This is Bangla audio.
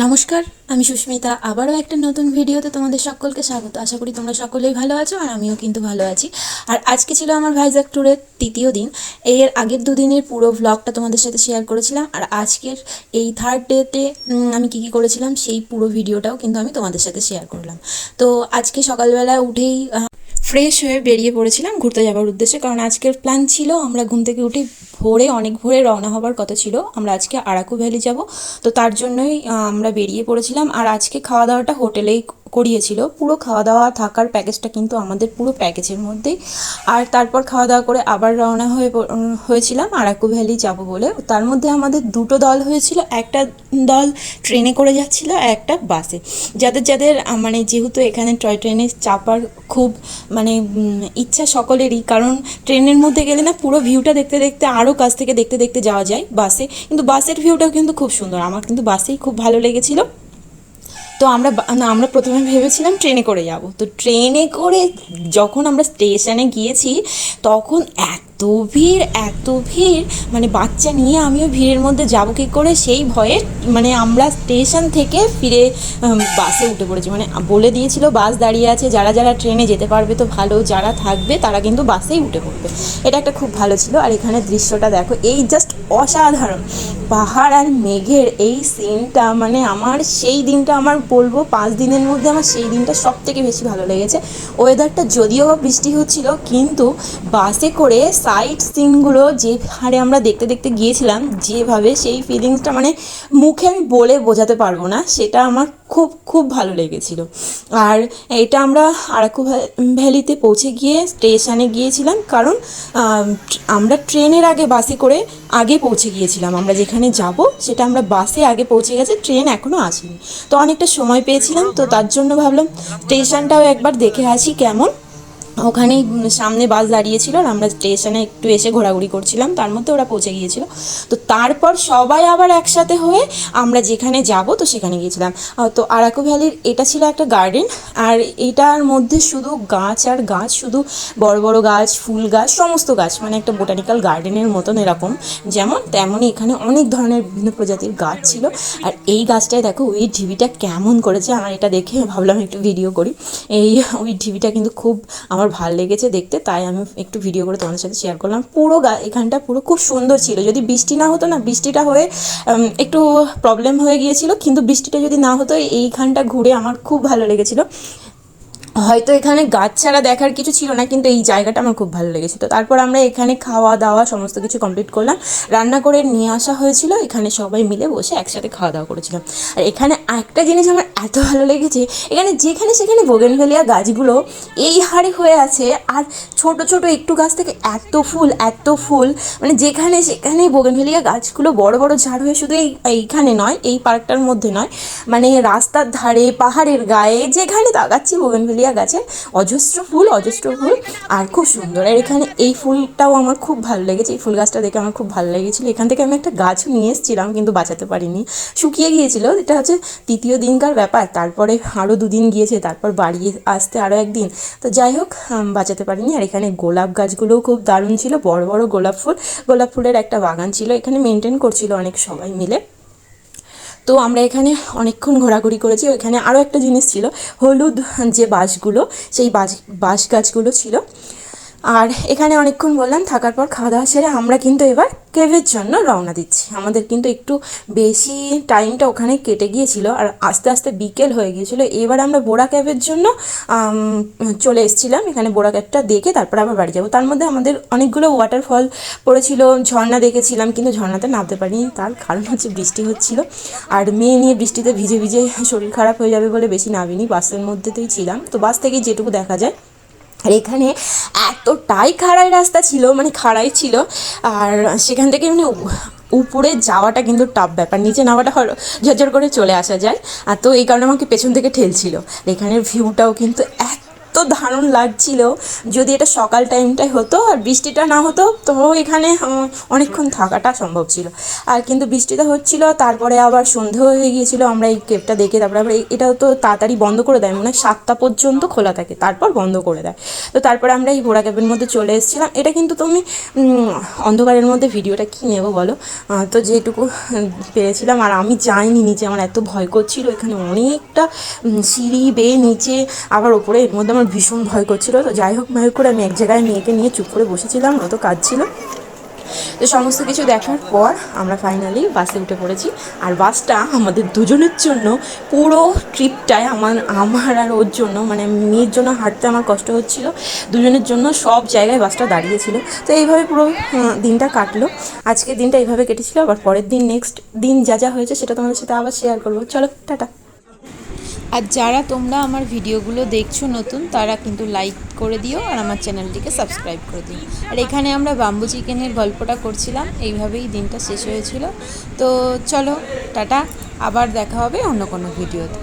নমস্কার, আমি সুস্মিতা। আবারও একটা নতুন ভিডিওতে তোমাদের সকলকে স্বাগত। আশা করি তোমরা সকলেই ভালো আছো আর আমিও কিন্তু ভালো আছি। আর আজকে ছিল আমার ভাইজাগ ট্যুরের তৃতীয় দিন। এর আগের দুদিনের পুরো ভ্লগটা তোমাদের সাথে শেয়ার করেছিলাম। আর আজকের এই থার্ড ডেতে আমি কী কী করেছিলাম, সেই পুরো ভিডিওটাও কিন্তু আমি তোমাদের সাথে শেয়ার করলাম। তো আজকে সকালবেলা উঠেই ফ্রেশ হয়ে বেরিয়ে পড়েছিলাম ঘুরতে যাওয়ার উদ্দেশ্যে। কারণ আজকের প্ল্যান ছিল আমরা ঘুম থেকে উঠে ভোরে, অনেক ভোরে রওনা হবার কথা ছিল। আমরা আজকে আরাকু ভ্যালি যাব। তো তার জন্যই আমরা বেরিয়ে পড়েছিলাম। আর আজকে খাওয়া দাওয়াটা হোটেলেই করিয়েছিল। পুরো খাওয়া দাওয়া থাকার প্যাকেজটা কিন্তু আমাদের পুরো প্যাকেজের মধ্যেই। আর তারপর খাওয়া দাওয়া করে আবার রওনা হয়ে হয়েছিলাম আরাকু ভ্যালি যাব বলে। তার মধ্যে আমাদের দুটো দল হয়েছিল। একটা দল ট্রেনে করে যাচ্ছিল একটা বাসে। যাদের যাদের মানে যেহেতু এখানে টয় ট্রেনে চাপার খুব মানে ইচ্ছা সকলেরই। কারণ ট্রেনের মধ্যে গেলে না পুরো ভিউটা দেখতে দেখতে আরও কাছ থেকে দেখতে দেখতে যাওয়া যায় বাসে। কিন্তু বাসের ভিউটাও কিন্তু খুব সুন্দর। আমার কিন্তু বাসেই খুব ভালো লেগেছিলো। তো আমরা আমরা প্রথমে ভেবেছিলাম ট্রেনে করে যাব। তো ট্রেনে করে যখন আমরা স্টেশনে গিয়েছি, তখন এত ভিড়, এত ভিড়। মানে বাচ্চা নিয়ে আমিও ভিড়ের মধ্যে যাব কী করে? সেই ভয়ে মানে আমরা স্টেশন থেকে ফিরে বাসে উঠে পড়েছি। মানে বলে দিয়েছিল, বাস দাঁড়িয়ে আছে। যারা যারা ট্রেনে যেতে পারবে তো ভালো, যারা থাকবে তারা কিন্তু বাসেই উঠে পড়বে। এটা একটা খুব ভালো ছিল। আর এখানে দৃশ্যটা দেখো, এই জাস্ট অসাধারণ। পাহাড় আর মেঘের এই সিনটা মানে আমার সেই দিনটা আমার বলব, পাঁচ দিনের মধ্যে আমার সেই দিনটা সব থেকে বেশি ভালো লেগেছে। ওয়েদারটা যদিও বা বৃষ্টি হচ্ছিল, কিন্তু বাসে করে সাইড সিনগুলো যে হারে আমরা দেখতে দেখতে গিয়েছিলাম, যেভাবে সেই ফিলিংসটা মানে মুখে আমি বলে বোঝাতে পারব না, সেটা আমার খুব খুব ভালো লেগেছিল। আর এটা আমরা আরাকু ভ্যা- ভ্যালিতে পৌঁছে গিয়ে স্টেশনে গিয়েছিলাম, কারণ আমরা ট্রেনের আগে বাসে করে আগে পৌঁছে গিয়েছিলাম। আমরা যেখানে যাব, সেটা আমরা বাসে আগে পৌঁছে গেছে, ট্রেন এখনও আসেনি। তো অনেকটা সময় পেয়েছিলাম, তো তার জন্য ভাবলাম স্টেশনটাও একবার দেখে আসি কেমন। ওখানেই সামনে বাস দাঁড়িয়েছিল আর আমরা স্টেশনে একটু এসে ঘোরাঘুরি করছিলাম, তার মধ্যে ওরা পৌঁছে গিয়েছিল। তো তারপর সবাই আবার একসাথে হয়ে আমরা যেখানে যাব তো সেখানে গিয়েছিলাম। তো আরাকু ভ্যালির এটা ছিল একটা গার্ডেন আর এটার মধ্যে শুধু গাছ আর গাছ, শুধু বড় বড় গাছ, ফুল গাছ, সমস্ত গাছ মানে একটা বোটানিক্যাল গার্ডেনের মতন এরকম। যেমন তেমনই এখানে অনেক ধরনের বিভিন্ন প্রজাতির গাছ ছিল। আর এই গাছটায় দেখো, ওই ঢিবিটা কেমন করেছে, আমার এটা দেখে ভাবলাম একটু ভিডিও করি। এই ওই ঢিবিটা কিন্তু খুব আমার ভালো লেগেছে দেখতে, তাই আমি একটু ভিডিও করে তোমাদের সাথে শেয়ার করলাম। পুরো এখানটা পুরো খুব সুন্দর ছিল। যদি বৃষ্টি না হতো না, বৃষ্টিটা হয়ে একটু প্রবলেম হয়ে গিয়েছিল, কিন্তু বৃষ্টিটা যদি না হতো এইখানটা ঘুরে আমার খুব ভালো লেগেছিল। হয়তো এখানে গাছ ছাড়া দেখার কিছু ছিল না, কিন্তু এই জায়গাটা আমার খুব ভালো লেগেছে। তো তারপর আমরা এখানে খাওয়া দাওয়া সমস্ত কিছু কমপ্লিট করলাম। রান্না করে নিয়ে আসা হয়েছিল, এখানে সবাই মিলে বসে একসাথে খাওয়া দাওয়া করেছিলাম আর এখানে একটা জিনিস আমার এত ভালো লেগেছে, এখানে যেখানে সেখানে বোগেনভেলিয়া গাছগুলো এই হারে হয়ে আছে, আর ছোট ছোট একটু গাছ থেকে এত ফুল এত ফুল মানে যেখানে সেখানে বোগেনভেলিয়া গাছগুলো বড় বড় ঝাড় হয়ে শুধু এই, এইখানে নয়, এই পার্কটার মধ্যে নয়। মানে রাস্তার ধারে, পাহাড়ের গায়ে, যেখানে তাকাচ্ছি বোগেনভেলিয়া গাছে। অজস্র ফুল অজস্র ফুল, আর খুব সুন্দর। আর এখানে এই ফুলটাও আমার খুব ভালো লেগেছে। এই ফুল গাছটা দেখে আমার খুব ভালো লেগেছিলো। এখান থেকে আমি একটা গাছও নিয়ে এসেছিলাম, কিন্তু বাঁচাতে পারিনি। শুকিয়ে গিয়েছিল এটা হচ্ছে তৃতীয় দিনকার ব্যাপার। তারপরে আরও দুদিন গিয়েছে, তারপর বাড়ি আসতে আরও একদিন। তো যাই হোক বাঁচাতে পারিনি। আর এখানে গোলাপ গাছগুলোও খুব দারুণ ছিল। বড় বড় গোলাপ ফুল। গোলাপ ফুলের একটা বাগান ছিল। এখানে মেনটেন করছিল অনেক সবাই মিলে। তো আমরা এখানে অনেকক্ষণ ঘোরাঘুরি করেছি। ওইখানে আরও একটা জিনিস ছিল, হলুদ যে বাঁশগুলো, সেই বাঁশ বাঁশ গাছগুলো ছিল। আর এখানে অনেকক্ষণ বললাম, থাকার পর খাওয়া দাওয়া সেরে আমরা কিন্তু এবার কেভের জন্য রওনা দিচ্ছি। আমাদের কিন্তু একটু বেশি টাইমটা ওখানে কেটে গিয়েছিল আর আস্তে আস্তে বিকেল হয়ে গিয়েছিল। এবার আমরা বোরা ক্যাবের জন্য চলে এসেছিলাম। এখানে বোরা ক্যাবটা দেখে তারপর আবার বাড়ি যাব। তার মধ্যে আমাদের অনেকগুলো ওয়াটারফল পড়েছিল, ঝর্ণা দেখেছিলাম কিন্তু ঝর্ণাতে নামতে পারিনি। তার কারণ হচ্ছে বৃষ্টি হচ্ছিল। আর মেয়ে নিয়ে বৃষ্টিতে ভিজে ভিজে শরীর খারাপ হয়ে যাবে বলে বেশি নামিনি, বাসের মধ্যেতেই ছিলাম। তো বাস থেকে যেটুকু দেখা যায়। আর এখানে এতটাই খাড়াই রাস্তা ছিল মানে খাড়াই ছিল, আর সেখান থেকে মানে উপরে যাওয়াটা কিন্তু টাফ ব্যাপার। নিচে নামাটা হলো, ঝরঝর করে চলে আসা যায়। আর তো এই কারণে আমাকে পেছন থেকে ঠেলছিল। এখানের ভিউটাও কিন্তু এত এত দারুণ লাগছিল। যদি এটা সকাল টাইমটাই হতো আর বৃষ্টিটা না হতো, তো এখানে অনেকক্ষণ থাকাটা সম্ভব ছিল। আর কিন্তু বৃষ্টিটা হচ্ছিল, তারপরে আবার সন্ধে হয়ে গিয়েছিল, আমরা এই কেপটা দেখে তারপরে আবার এটাও তো তাড়াতাড়ি বন্ধ করে দেয় মানে সাতটা পর্যন্ত খোলা থাকে, তারপর বন্ধ করে দেয়। তো তারপরে আমরা এই ঘোড়া ক্যাবের মধ্যে চলে এসেছিলাম। এটা কিন্তু তুমি অন্ধকারের মধ্যে ভিডিওটা কী নেব বলো? তো যেটুকু পেরেছিলাম, আর আমি যাইনি নিচে, আমার এত ভয় করছিল, এখানে অনেকটা সিঁড়ি বেয়ে নিচে, আবার ওপরে এর মধ্যে আমার ভীষণ ভয় করছিল। তো যাই হোক মায় করে আমি এক জায়গায় মেয়েকে নিয়ে চুপ করে বসেছিলাম, ও তো কাজ ছিল তো সমস্ত কিছু দেখার পর আমরা ফাইনালি বাসে উঠে পড়েছি। আর বাসটা আমাদের দুজনের জন্য পুরো ট্রিপটায় আমার আমার আর ওর জন্য মানে মেয়ের জন্য হাঁটতে আমার কষ্ট হচ্ছিল। দুজনের জন্য সব জায়গায় বাসটা দাঁড়িয়েছিল। তো এইভাবে পুরো দিনটা কাটলো। আজকের দিনটা এইভাবে কেটেছিল, আবার পরের দিন নেক্সট দিন যা যা হয়েছে সেটা তোমাদের সাথে আবার শেয়ার করব। চলো, টাটা। আর যারা তোমরা আমার ভিডিওগুলো দেখছ নতুন, তারা কিন্তু লাইক করে দিও আর আমার চ্যানেলটিকে সাবস্ক্রাইব করে দিও। আর এখানে আমরা বাম্বু চিকেনের গল্পটা করছিলাম, এইভাবেই দিনটা শেষ হয়েছিল। তো চলো, টাটা, আবার দেখা হবে অন্য কোনো ভিডিওতে।